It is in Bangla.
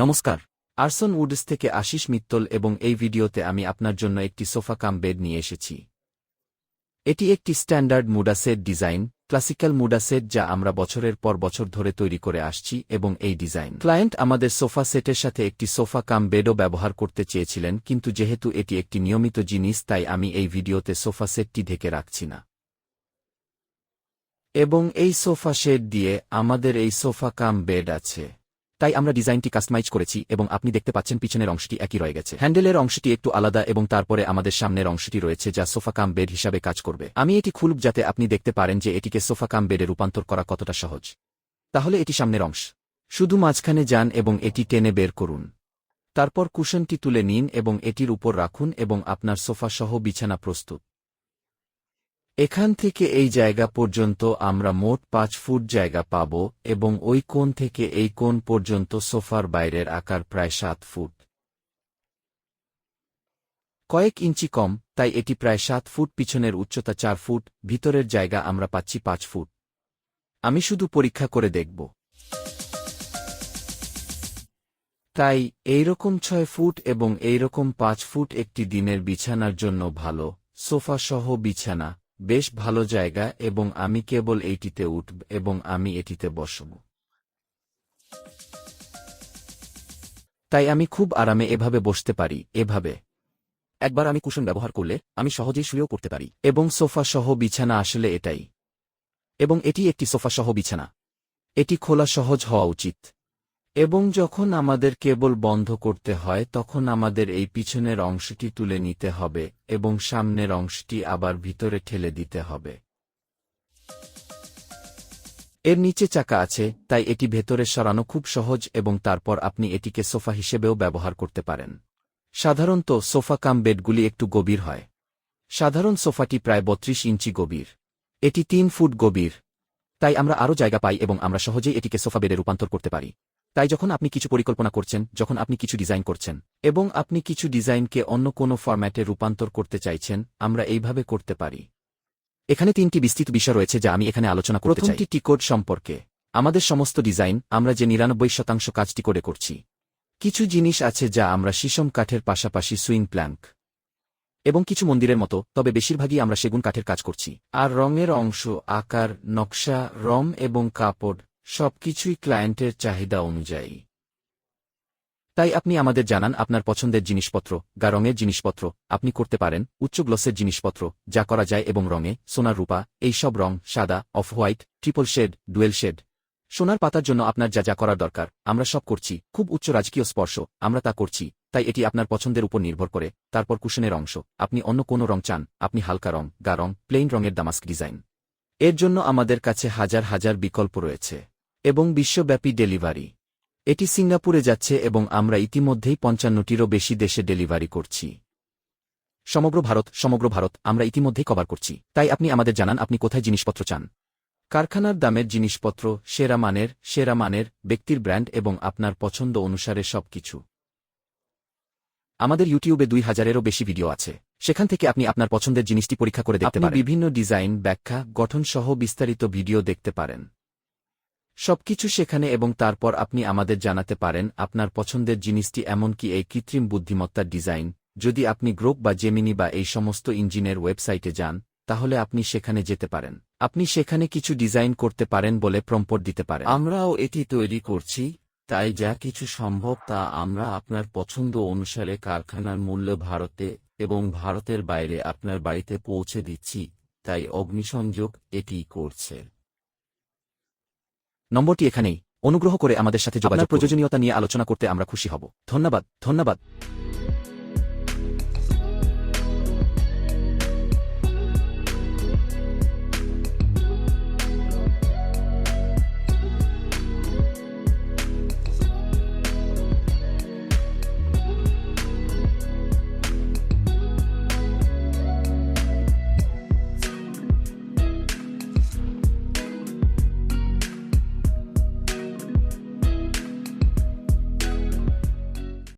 নমস্কার, আর্সন উডস থেকে আশিস মিত্তল এবং এই ভিডিওতে আমি আপনার জন্য একটি সোফা কাম বেড নিয়ে এসেছি। এটি একটি স্ট্যান্ডার্ড মুডাসের ডিজাইন ক্লাসিক্যাল মুডা সেট যা আমরা বছরের পর বছর ধরে তৈরি করে আসছি এবং এই ডিজাইন। ক্লায়েন্ট আমাদের সোফা সেটের সাথে একটি সোফা কাম বেডও ব্যবহার করতে চেয়েছিলেন, কিন্তু যেহেতু এটি একটি নিয়মিত জিনিস, তাই আমি এই ভিডিওতে সোফা সেটটি ঢেকে রাখছি না। এবং এই সোফা সেট দিয়ে আমাদের এই সোফা কাম বেড আছে। তাই আমরা ডিজাইনটি কাস্টমাইজ করেছি এবং আপনি দেখতে পাচ্ছেন পিছনের অংশটি একই রয়ে গেছে। হ্যান্ডেলের অংশটি একটু আলাদা এবং তারপরে আমাদের সামনের অংশটি রয়েছে যা সোফা কাম বেড হিসাবে কাজ করবে। আমি এটি খুলব যাতে আপনি দেখতে পারেন যে এটিকে সোফা কাম বেডে রূপান্তর করা কতটা সহজ। তাহলে এটি সামনের অংশ। শুধু মাঝখানে যান এবং এটি টেনে বের করুন। তারপর কুশনটি তুলে নিন এবং এটির উপর রাখুন এবং আপনার সোফা সহ বিছানা প্রস্তুত। এখান থেকে এই জায়গা পর্যন্ত আমরা মোট পাঁচ ফুট জায়গা পাব এবং ওই কোণ থেকে এই কোণ পর্যন্ত সোফার বাইরের আকার প্রায় সাত ফুট। কয়েক ইঞ্চি কম, তাই এটি প্রায় সাত ফুট, পিছনের উচ্চতা চার ফুট, ভিতরের জায়গা আমরা পাচ্ছি পাঁচ ফুট। আমি শুধু পরীক্ষা করে দেখব। তাই, এইরকম ছয় ফুট এবং এইরকম পাঁচ ফুট একটি দিনের বিছানার জন্য ভালো সোফা সহ বিছানা। বেশ ভালো জায়গা এবং আমি কেবল এইটিতে উঠব এবং আমি এটিতে বসব। তাই আমি খুব আরামে এভাবে বসতে পারি, এভাবে। একবার আমি কুশন ব্যবহার করলে আমি সহজেই শুয়েও করতে পারি এবং সোফা সহ বিছানা আসলে এটাই। এবং এটি একটি সোফা সহ বিছানা। এটি খোলা সহজ হওয়া উচিত। এবং যখন আমাদের কেবল বন্ধ করতে হয়, তখন আমাদের এই পিছনের অংশটি তুলে নিতে হবে, এবং সামনের অংশটি আবার ভিতরে ঠেলে দিতে হবে। এর নিচে চাকা আছে, তাই এটি ভেতরে সরানো খুব সহজ, এবং তারপর আপনি এটিকে সোফা হিসেবেও ব্যবহার করতে পারেন। সাধারণত সোফা কাম বেডগুলি একটু গভীর হয়। সাধারণ সোফাটি প্রায় বত্রিশ ইঞ্চি গভীর। এটি তিন ফুট গভীর। তাই আমরা আরও জায়গা পাই, এবং আমরা সহজেই এটিকে সোফা বেডে রূপান্তর করতে পারি। তাই যখন আপনি কিছু পরিকল্পনা করছেন, যখন আপনি কিছু ডিজাইন করছেন, এবং আপনি কিছু ডিজাইনকে অন্য কোনো ফরম্যাটে রূপান্তর করতে চাইছেন, আমরা এইভাবে করতে পারি। এখানে তিনটি বিস্তৃত বিষয় রয়েছে যা আমি এখানে আলোচনা করতে চাই। প্রথমটি টিকোড সম্পর্কে। আমাদের সমস্ত ডিজাইন আমরা যে নিরানব্বই শতাংশ কাজটি করে করছি। কিছু জিনিস আছে যা আমরা শিশম কাঠের পাশাপাশি সুইং প্ল্যাঙ্ক এবং কিছু মন্দিরের মতো, তবে বেশিরভাগই আমরা সেগুন কাঠের কাজ করছি। আর রঙের অংশ, আকার, নকশা, রম এবং কাপড় সবকিছুই ক্লায়েন্টের চাহিদা অনুযায়ী। তাই আপনি আমাদের জানান আপনার পছন্দের জিনিসপত্র, গা রঙের জিনিসপত্র, আপনি করতে পারেন, উচ্চ গ্লসের জিনিসপত্র, যা করা যায় এবং রঙে, সোনার রূপা, এই সব রং, সাদা off white triple shade dual shade সোনার পাতার জন্য আপনার যা যা করার দরকার, আমরা সব করছি, খুব উচ্চ রাজকীয় স্পর্শ, আমরা তা করছি, তাই এটি আপনার পছন্দের উপর নির্ভর করে, তারপর কুশনের অংশ, আপনি অন্য কোনো রং চান, আপনি হালকা রং, গা রং প্লেইন রঙের দামাস্ক ডিজাইন এর জন্য আমাদের কাছে হাজার হাজার বিকল্প রয়েছে। এবং বিশ্বব্যাপী ডেলিভারি। এটি সিঙ্গাপুরে যাচ্ছে এবং আমরা ইতিমধ্যেই পঞ্চান্নটিরও বেশি দেশে ডেলিভারি করছি। সমগ্র ভারত সমগ্র ভারত আমরা ইতিমধ্যেই কভার করছি। তাই আপনি আমাদের জানান আপনি কোথায় জিনিসপত্র চান। কারখানার দামের জিনিসপত্র সেরা মানের সেরা মানের ব্যক্তির ব্র্যান্ড এবং আপনার পছন্দ অনুসারে সবকিছু। আমাদের ইউটিউবে দুই হাজারেরও বেশি ভিডিও আছে। সেখান থেকে আপনি আপনার পছন্দের জিনিসটি পরীক্ষা করে দেখতে পারেন। বিভিন্ন ডিজাইন ব্যাখ্যা গঠন সহ বিস্তারিত ভিডিও দেখতে পারেন। সবকিছু সেখানে এবং তারপর আপনি আমাদের জানাতে পারেন, আপনার পছন্দের জিনিসটি এমনকি এই কৃত্রিম বুদ্ধিমত্তার ডিজাইন। যদি আপনি গ্রোপ বা জেমিনি বা এই সমস্ত ইঞ্জিনের ওয়েবসাইটে যান, তাহলে আপনি সেখানে যেতে পারেন। আপনি সেখানে কিছু ডিজাইন করতে পারেন বলে প্রম্পট দিতে পারেন। আমরাও এটি তৈরি করছি, তাই যা কিছু সম্ভব তা আমরা আপনার পছন্দ অনুসারে কারখানার মূল্য ভারতে এবং ভারতের বাইরে আপনার বাড়িতে পৌঁছে দিচ্ছি, তাই অগ্নিসংযোগ এটি করছে। নম্বরটি এখানেই। অনুগ্রহ করে আমাদের সাথে যোগাযোগ প্রয়োজনীয়তা নিয়ে আলোচনা করতে আমরা খুশি হব। ধন্যবাদ ধন্যবাদ।